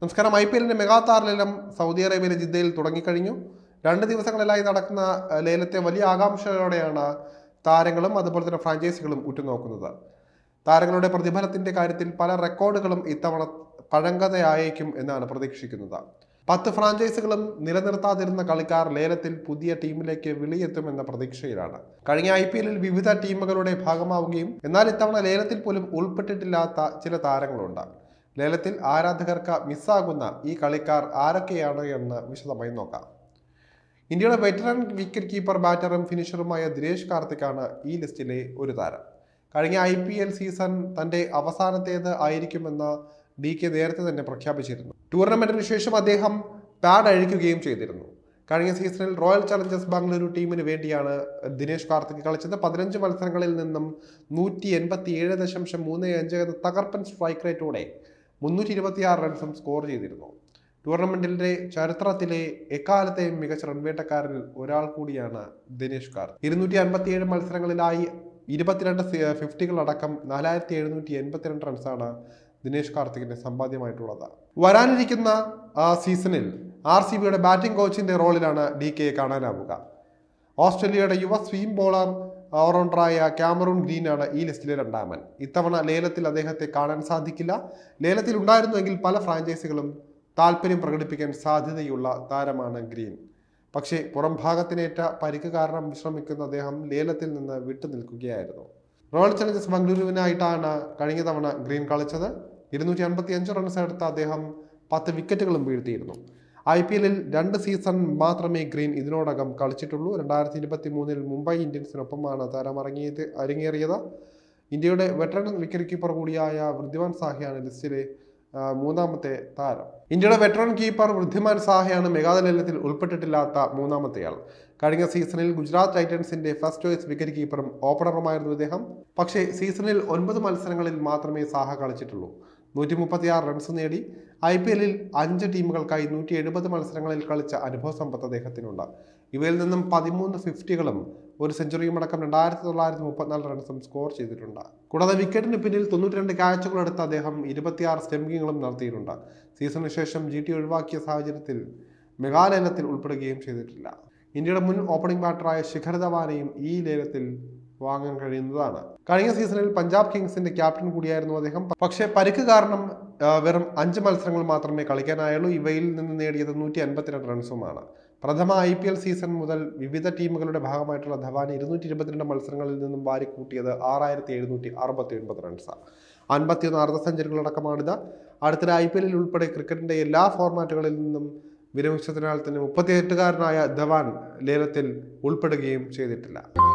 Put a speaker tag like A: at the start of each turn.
A: നമസ്കാരം I P എല്ലിന്റെ mega ലേലം സൗദി അറേബ്യയിലെ ജിദ്ദയിൽ തുടങ്ങിക്കഴിഞ്ഞു. രണ്ട് ദിവസങ്ങളിലായി നടക്കുന്ന ലേലത്തെ വലിയ ആകാംക്ഷയോടെയാണ് താരങ്ങളും അതുപോലെ തന്നെ ഫ്രാഞ്ചൈസികളും ഉറ്റുനോക്കുന്നത്. താരങ്ങളുടെ പ്രതിഫലത്തിന്റെ കാര്യത്തിൽ പല റെക്കോർഡുകളും ഇത്തവണ പഴങ്കഥയായേക്കും എന്നാണ് പ്രതീക്ഷിക്കുന്നത്. പത്ത് ഫ്രാഞ്ചൈസികളും നിലനിർത്താതിരുന്ന കളിക്കാർ ലേലത്തിൽ പുതിയ ടീമിലേക്ക് വിളിയെത്തുമെന്ന പ്രതീക്ഷയിലാണ്. കഴിഞ്ഞ ഐ പി എല്ലിൽ വിവിധ ടീമുകളുടെ ഭാഗമാവുകയും എന്നാൽ ഇത്തവണ ലേലത്തിൽ പോലും ഉൾപ്പെട്ടിട്ടില്ലാത്ത ചില താരങ്ങളുണ്ട്. ലേലത്തിൽ ആരാധകർക്ക് മിസ്സാകുന്ന ഈ കളിക്കാർ ആരൊക്കെയാണ് എന്ന് വിശദമായി നോക്കാം. ഇന്ത്യയുടെ വെറ്ററൻ വിക്കറ്റ് കീപ്പർ ബാറ്ററും ഫിനിഷറുമായ ദിനേശ് കാർത്തിക്കാണ് ഈ ലിസ്റ്റിലെ ഒരു താരം. കഴിഞ്ഞ ഐ പി എൽ സീസൺ തന്റെ അവസാനത്തേത് ആയിരിക്കുമെന്ന് ഡി കെ നേരത്തെ തന്നെ പ്രഖ്യാപിച്ചിരുന്നു. ടൂർണമെന്റിന് ശേഷം അദ്ദേഹം പാഡ് അഴിക്കുകയും ചെയ്തിരുന്നു. കഴിഞ്ഞ സീസണിൽ റോയൽ ചലഞ്ചേഴ്സ് ബാംഗ്ലൂരു ടീമിന് വേണ്ടിയാണ് ദിനേശ് കാർത്തിക് കളിച്ചത്. പതിനഞ്ച് മത്സരങ്ങളിൽ നിന്നും നൂറ്റി എൺപത്തി ഏഴ് ദശാംശം മൂന്ന് അഞ്ച് എന്ന തകർപ്പൻ സ്ട്രൈക്ക് റേറ്റോടെ മുന്നൂറ്റി ഇരുപത്തിയാറ് റൺസും സ്കോർ ചെയ്തിരുന്നു. ടൂർണമെന്റിന്റെ ചരിത്രത്തിലെ എക്കാലത്തെയും മികച്ച റൺവേട്ടക്കാരിൽ ഒരാൾ കൂടിയാണ് ദിനേഷ് കാർ ഇരുന്നൂറ്റി അൻപത്തിയേഴ് മത്സരങ്ങളിലായി ഇരുപത്തിരണ്ട് ഫിഫ്റ്റികൾ അടക്കം നാലായിരത്തി എഴുന്നൂറ്റി എൺപത്തിരണ്ട് റൺസാണ് ദിനേഷ് കാർത്തികിന്റെ സമ്പാദ്യമായിട്ടുള്ളത്. വരാനിരിക്കുന്ന സീസണിൽ ആർ സി ബിയുടെ ബാറ്റിംഗ് കോച്ചിന്റെ റോളിലാണ് ഡി കെയെ കാണാനാവുക. ഓസ്ട്രേലിയയുടെ യുവ സ്വീം ബോളർ ഓൾറൗണ്ടറായ ക്യാമറൂൺ ഗ്രീനാണ് ഈ ലിസ്റ്റിലെ രണ്ടാമൻ. ഇത്തവണ ലേലത്തിൽ അദ്ദേഹത്തെ കാണാൻ സാധിക്കില്ല. ലേലത്തിൽ ഉണ്ടായിരുന്നുവെങ്കിൽ പല ഫ്രാഞ്ചൈസികളും താല്പര്യം പ്രകടിപ്പിക്കാൻ സാധ്യതയുള്ള താരമാണ് ഗ്രീൻ. പക്ഷേ പുറം ഭാഗത്തിനേറ്റ പരിക്ക് കാരണം വിശ്രമിക്കുന്ന അദ്ദേഹം ലേലത്തിൽ നിന്ന് വിട്ടുനിൽക്കുകയായിരുന്നു റോയൽ ചലഞ്ചേഴ്സ് ബംഗളൂരുവിനായിട്ടാണ് കഴിഞ്ഞ തവണ ഗ്രീൻ കളിച്ചത്. ഇരുന്നൂറ്റി അൻപത്തി അഞ്ച് റൺസ് എടുത്ത അദ്ദേഹം പത്ത് വിക്കറ്റുകളും വീഴ്ത്തിയിരുന്നു. ഐ പി എല്ലിൽ രണ്ട് സീസൺ മാത്രമേ ഗ്രീൻ ഇതിനോടകം കളിച്ചിട്ടുള്ളൂ. രണ്ടായിരത്തി ഇരുപത്തി മൂന്നിൽ മുംബൈ ഇന്ത്യൻസിനൊപ്പമാണ് താരം അരങ്ങേത് അരങ്ങേറിയത്. ഇന്ത്യയുടെ വെറ്ററൻ വിക്കറ്റ് കീപ്പർ കൂടിയായ വൃദ്ധിമാൻ സാഹയാണ് ലിസ്റ്റിലെ മൂന്നാമത്തെ താരം. ഇന്ത്യയുടെ വെറ്ററൻ കീപ്പർ വൃദ്ധിമാൻ സാഹയാണ് മെഗാതലത്തിൽ ഉൾപ്പെട്ടിട്ടില്ലാത്ത മൂന്നാമത്തെയാൾ. കഴിഞ്ഞ സീസണിൽ ഗുജറാത്ത് ടൈറ്റൻസിന്റെ ഫസ്റ്റ് ചോയ്സ് വിക്കറ്റ് കീപ്പറും ഓപ്പണറുമായിരുന്നു അദ്ദേഹം പക്ഷേ സീസണിൽ ഒൻപത് മത്സരങ്ങളിൽ മാത്രമേ സാഹ കളിച്ചിട്ടുള്ളൂ. നൂറ്റി മുപ്പത്തിയാറ് റൺസ് നേടി ഐ പി എല്ലിൽ അഞ്ച് ടീമുകൾക്കായി നൂറ്റി എഴുപത് മത്സരങ്ങളിൽ കളിച്ച അനുഭവ സമ്പത്ത് അദ്ദേഹത്തിനുണ്ട്. ഇവയിൽ നിന്നും പതിമൂന്ന് ഫിഫ്റ്റികളും ഒരു സെഞ്ചുറിയും അടക്കം രണ്ടായിരത്തി തൊള്ളായിരത്തി മുപ്പത്തിനാല് റൺസും സ്കോർ ചെയ്തിട്ടുണ്ട്. കൂടാതെ വിക്കറ്റിന് പിന്നിൽ തൊണ്ണൂറ്റി രണ്ട് ക്യാച്ചുകൾ എടുത്ത് അദ്ദേഹം ഇരുപത്തിയാറ് സ്റ്റംപിങ്ങുകളും നടത്തിയിട്ടുണ്ട്. സീസണിന് ശേഷം ജി ടി ഒഴിവാക്കിയ സാഹചര്യത്തിൽ മെഗാലയനത്തിൽ ഉൾപ്പെടുകയും ചെയ്തിട്ടില്ല. ഇന്ത്യയുടെ മുൻ ഓപ്പണിംഗ് ബാറ്ററായ ശിഖർ ധവാനെയും ഈ ലേലത്തിൽ വാങ്ങാൻ കഴിയുന്നതാണ്. കഴിഞ്ഞ സീസണിൽ പഞ്ചാബ് കിങ്സിന്റെ ക്യാപ്റ്റൻ കൂടിയായിരുന്നു അദ്ദേഹം. പക്ഷെ പരിക്ക് കാരണം വെറും അഞ്ച് മത്സരങ്ങൾ മാത്രമേ കളിക്കാനായുള്ളൂ. ഇവയിൽ നിന്ന് നേടിയത് നൂറ്റി അൻപത്തിരണ്ട് റൺസുമാണ്. പ്രഥമ ഐ പി എൽ സീസൺ മുതൽ വിവിധ ടീമുകളുടെ ഭാഗമായിട്ടുള്ള ധവാൻ ഇരുന്നൂറ്റി ഇരുപത്തിരണ്ട് മത്സരങ്ങളിൽ നിന്നും വാരിക്കൂട്ടിയത് ആറായിരത്തി എഴുന്നൂറ്റി അറുപത്തി ഒൻപത് റൺസാണ് അൻപത്തിയൊന്ന് അർദ്ധ സെഞ്ചുറികളടക്കമാണിത് അടുത്തിടെ ഐ പി എല്ലിൽ ഉൾപ്പെടെ ക്രിക്കറ്റിന്റെ എല്ലാ ഫോർമാറ്റുകളിൽ നിന്നും വിരമിച്ചതിനാൽ തന്നെ മുപ്പത്തിയെട്ടുകാരനായ ധവാൻ ലേലത്തിൽ ഉൾപ്പെടുകയും ചെയ്തിട്ടില്ല.